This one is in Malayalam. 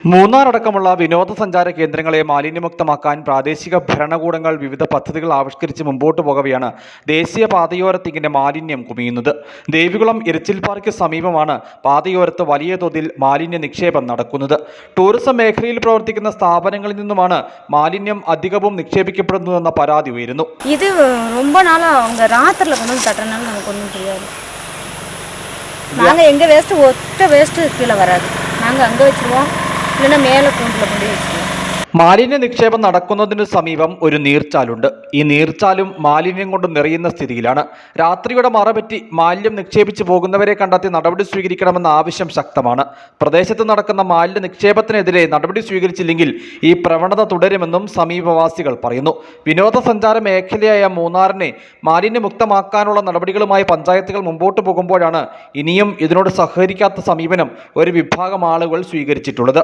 മൂന്നാർ അടക്കമുള്ള വിനോദസഞ്ചാര കേന്ദ്രങ്ങളെ മാലിന്യമുക്തമാക്കാൻ പ്രാദേശിക ഭരണകൂടങ്ങൾ വിവിധ പദ്ധതികൾ ആവിഷ്കരിച്ച് മുമ്പോട്ട് പോകവെയാണ് ദേശീയ പാതയോരത്ത് ഇങ്ങനെ മാലിന്യം കുമിയുന്നത് ദേവികുളം ഇരച്ചിൽ പാർക്ക് സമീപമാണ് പാതയോരത്ത് വലിയ തോതിൽ മാലിന്യ നിക്ഷേപം നടക്കുന്നത് ടൂറിസം മേഖലയിൽ പ്രവർത്തിക്കുന്ന സ്ഥാപനങ്ങളിൽ നിന്നുമാണ് മാലിന്യം അധികവും നിക്ഷേപിക്കപ്പെടുന്നതെന്ന പരാതി ഉയരുന്നു இது ரொம்ப நாளாக அவங்க ராத்திரில கொண்டு வந்து தட்டுறதுனால நமக்கு ஒன்றும் தெரியாது நாங்கள் எங்கள் வேஸ்ட்டு ஒத்த வேஸ்ட்டு கீழே வராது நாங்கள் அங்கே வச்சுருவோம் இல்லைன்னா மேலே கூண்டில் கொண்டு வச்சுருவோம் മാലിന്യ നിക്ഷേപം നടക്കുന്നതിനു സമീപം ഒരു നീർച്ചാലുണ്ട് ഈ നീർച്ചാലും മാലിന്യം കൊണ്ട് നിറയുന്ന സ്ഥിതിയിലാണ് രാത്രിയുടെ മറപറ്റി മാലിന്യം നിക്ഷേപിച്ചു പോകുന്നവരെ കണ്ടെത്തി നടപടി സ്വീകരിക്കണമെന്ന ആവശ്യം ശക്തമാണ് പ്രദേശത്ത് നടക്കുന്ന മാലിന്യ നിക്ഷേപത്തിനെതിരെ നടപടി സ്വീകരിച്ചില്ലെങ്കിൽ ഈ പ്രവണത തുടരുമെന്നും സമീപവാസികൾ പറയുന്നു വിനോദസഞ്ചാര മേഖലയായ മൂന്നാറിനെ മാലിന്യമുക്തമാക്കാനുള്ള നടപടികളുമായി പഞ്ചായത്തുകൾ മുമ്പോട്ട് പോകുമ്പോഴാണ് ഇനിയും ഇതിനോട് സഹകരിക്കാത്ത സമീപനം ഒരു വിഭാഗം ആളുകൾ സ്വീകരിച്ചിട്ടുള്ളത്